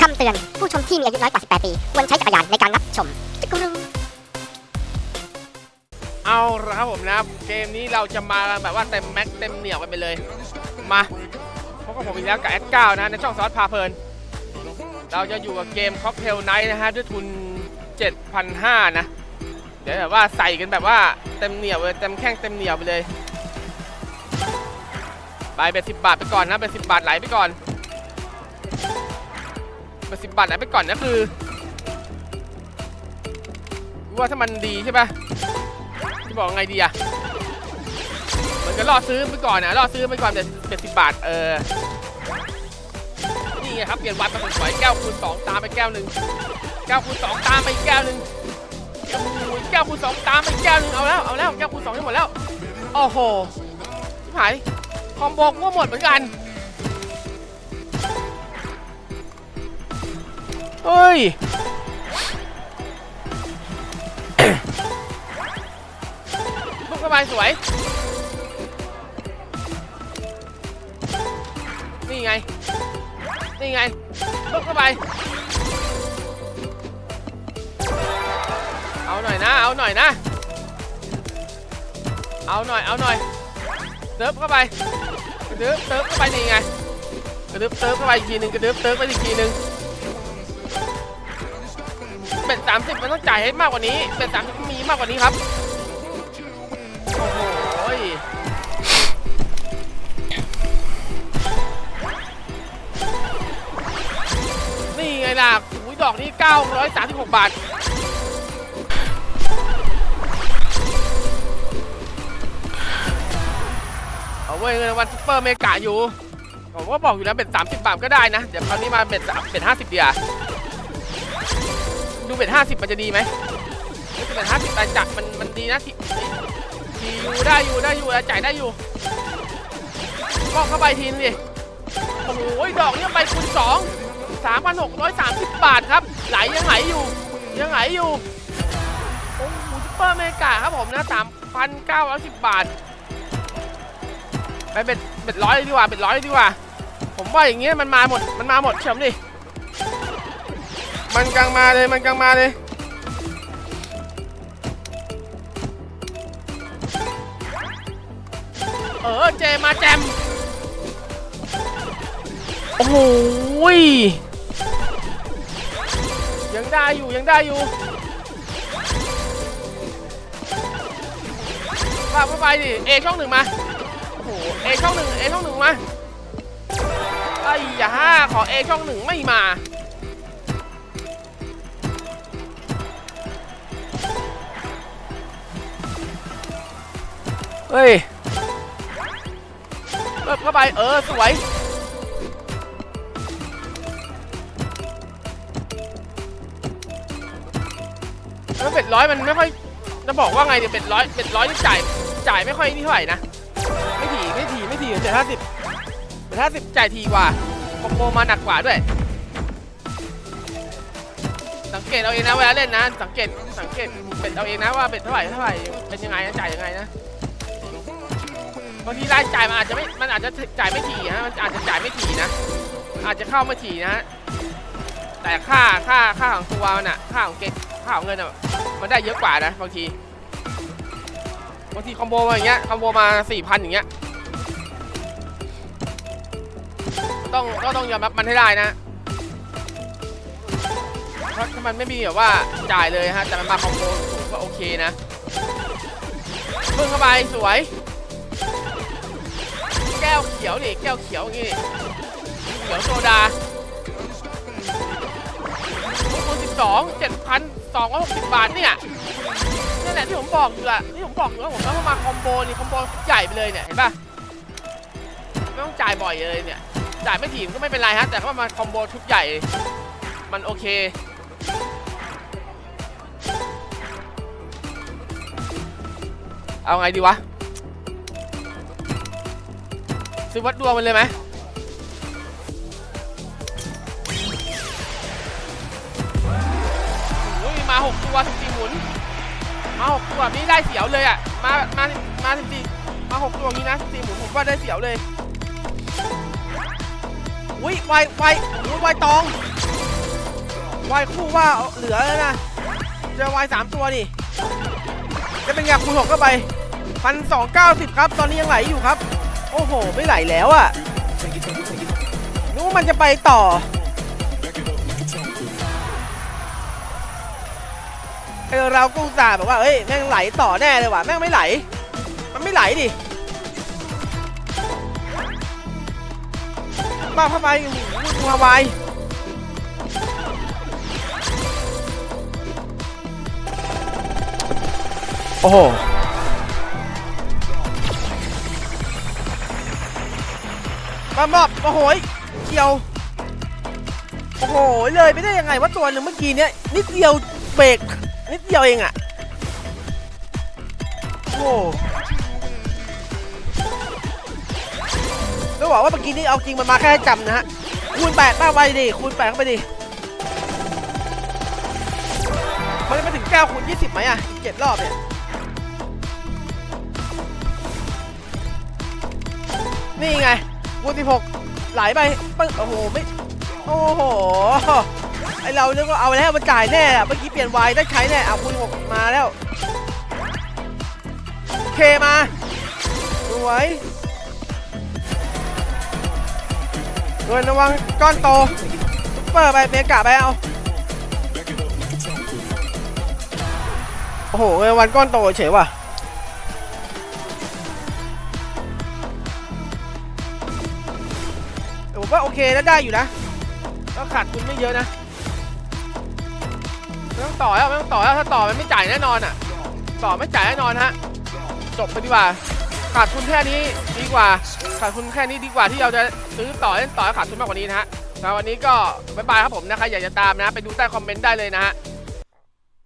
คำเตือน ผู้ชมที่มีอายุน้อยกว่า 18 ปี ควรใช้จักรยานในการรับชมจักรุงเอาละครับผมนะเกมนี้เราจะมาแบบว่าเต็มแม็กเต็มเหนียวกันไปเลย มาพบกับผมอีกแล้วกับแอดเก้านะในช่องซอสพาเพลิน เราจะอยู่กับเกมค็อกเทลไนท์นะฮะด้วยทุน 7,500 นะ เดี๋ยวแบบว่าใส่กันแบบว่าเต็มเหนียวเลยเต็มแข้งเต็มเหนียวไปเลย ไปเป็นสิบบาทไปก่อนนะเป็นสิบบาทไหลไปก่อน เป็นสิบบาทไหลไปก่อนนะคือว่าถ้ามันดีใช่ปะจะบอกไงดีอะเหมือนกับล่อซื้อไปก่อนนะล่อซื้อไปก่อนเป็นเป็นสิบบาทเออนี่ไงครับเปลี่ยนวัดมาสวยแก้วคูณสองตามไปแก้วหนึ่งแก้วคูณสองตามไปแก้วหนึ่งโอ้โหแก้วคูณสองตามไปแก้วหนึ่งเอาแล้วเอาแล้วแก้วคูณสองให้หมดแล้วโอ้โหหายคอมโบก็หมดเหมือนกัน เฮ้ย ลูกระบายสวย นี่ไง นี่ไง ลูกระบายเอาหน่อยนะ เอาหน่อยนะ เอาหน่อย เอาหน่อย เติบเข้าไปกระดึบเติบเข้าไปนี่ไงกระดึบเติบเข้าไปอีกทีหนึ่งกระดึบเติบไปอีกทีหนึ่ง เป็นสามสิบมันต้องจ่ายให้มากกว่านี้ เป็นสามสิบมีมากกว่านี้ครับ โอ้โหนี่ไงล่ะหูยดอกนี้ 936 บาทเอาเว้เงินวันซุปเปอร์เมกะอยู่ ผมก็บอกอยู่แล้วเบ็ด30 บาทก็ได้นะ เดี๋ยวคราวนี้มาเบ็ดเบ็ด50เดียว ดูเบ็ด50มันจะดีไหมเบ็ด50แต่จัดมันมันดีนะทีทีอยู่ได้อยู่ได้อยู่แล้วจ่ายได้อยู่มองเข้าไปทีนดิโอ้โหดอกนี้ไปคูณสองสามพันหกร้อยสามสิบบาทครับ ไหลยังไหลอยู่ ยังไหลอยู่โอ้โหซุปเปอร์เมกาครับผมนะสามพันเก้าร้อยสิบบาทไปเบ็ดเบ็ดร้อยดีกว่าเบ็ดร้อยดีกว่า ผมว่าอย่างเงี้ยมันมาหมดมันมาหมดเชื่อมดิ มันกลางมาเลย มันกลางมาเลยเออเจมาแจม โอ้โหยยังได้อยู่ยังได้อยู่ฝากเข้าไปดิเอช่องหนึ่งมา โอ้โหเอช่องหนึ่งเอช่องหนึ่งมาไอ้ยาห้าขอเอช่องหนึ่งไม่มา เฮ้ยเปิดเข้าไป เออ สวย แล้วเป็ดร้อยมันไม่ค่อย จะบอกว่าไงเดี๋ยวเป็ดร้อยเป็ดร้อยนี่จ่าย จ่ายไม่ค่อยนี่เท่าไหร่นะ ไม่ถี่ไม่ถี่ไม่ถี่แต่ห้าสิบแต่ห้าสิบจ่ายทีกว่าคอมโบมาหนักกว่าด้วย สังเกตเอาเองนะเวลาเล่นนะ สังเกตสังเกตเป็ดเอาเองนะว่าเป็ดเท่าไหร่เท่าไหร่เป็นยังไงนะจ่ายยังไงนะางทีรายจ่ายมันอาจจะไม่ มันอาจจะจ่ายไม่ถี่ฮะ มันอาจจะจ่ายไม่ถี่นะ อาจจะเข้าไม่ถี่นะฮะ แต่ค่า ค่า ค่าของตัวมันอะค่าของเกตค่าของเงินอะมันได้เยอะกว่านะบางที บางทีคอมโบมาอย่างเงี้ย คอมโบมาสี่พันอย่างเงี้ย ต้อง ก็ต้องยอมรับมันให้ได้นะ เพราะถ้ามันไม่มีแบบว่าจ่ายเลยฮะ แต่มันมาคอมโบก็โอเคนะ เพิ่งเข้าไปสวย วเขียวนี่แก้วเขียวอย่างงี้นี่เขียวโซดาคูณสิบสองเจ็ดพันสองร้อยหกสิบบาทเนี่ยนี่นแหละที่ผมบอกอยู่อะที่ผมบอกอยู่ว่าผมต้องมาคอมโบนี่คอมโบใหญ่ไปเลยเนี่ยเห็นปะไม่ต้องจ่ายบ่อยเลยเนี่ยจ่ายไม่ถี่ก็ไม่เป็นไรฮะแต่ถ้ามาคอมโบชุดใหญ่มันโอเคเอาไงดีวะ ซื้อวัดดวงมันเลยไหมโอ้ยมาหกตัวสิบสี่หมุน มาหกตัวนี้ได้เสียวเลยอะ มา มา มาสิบสี่มาหกตัวนี้นะสิบสี่หมุนผมว่าได้เสียวเลยอุ้ยไวไวโอ้ยไวตองวายคู่ว่าเหลือแล้วนะเจอวายสามตัวนี่จะเป็นไงคูณหกเข้าไปพันสองเก้าสิบครับ ตอนนี้ยังไหลอยู่ครับ โอ้โห ไม่ไหลแล้วอะนึกว่ามันจะไปต่อเออเราก็อุตส่าห์แบบว่าเอ้ย แม่งไหลต่อแน่เลยว่ะ แม่งไม่ไหล มันไม่ไหลดิบ้าเข้าไปโอ้โหลูกฮาวายโอ้โห มาบอบโอ้โหเกี่ยวโอ้โหเลยไปได้ยังไงว่าตัวหนึ่งเมื่อกี้เนี้ยนิดเดียวเบรกนิดเดียวเองอะโอ้โหต้องบอกว่าเมื่อกี้นี้เอาจริงมันมาแค่จำนะฮะคูณแปดมากไปดิคูณแปดเข้าไปดิมันจะไปถึง9คูณ20ไหมอะเจ็ดรอบเนี่ยนี่ไง คูณ16ไหลไปปึ๊บโอ้โหไม่โอ้โหไอเรานึกว่าเอาแล้วมันจ่ายแน่อะเมื่อกี้เปลี่ยนไวได้ใช้แน่เอาคูณ6มาแล้วเคมาสวยเงินระวังก้อนโตซุปเปอร์ไปเมกะไปเอาโอ้โหเงินวันก้อนโตเฉยว่ะ ว่าโอเคแล้วได้อยู่นะ ก็ขาดทุนไม่เยอะนะไม่ต้องต่อแล้วไม่ต้องต่อแล้วถ้าต่อมันไม่จ่ายแน่นอนอะ ต่อไม่จ่ายแน่นอนฮะ จบไปดีกว่า ขาดทุนแค่นี้ดีกว่า ขาดทุนแค่นี้ดีกว่าที่เราจะซื้อต่อเล่นต่อให้ขาดทุนมากกว่านี้นะฮะแล้ววันนี้ก็บ๊ายบายครับผมนะครอยากจะตามนะ ไปดูใต้คอมเมนต์ได้เลยนะฮะ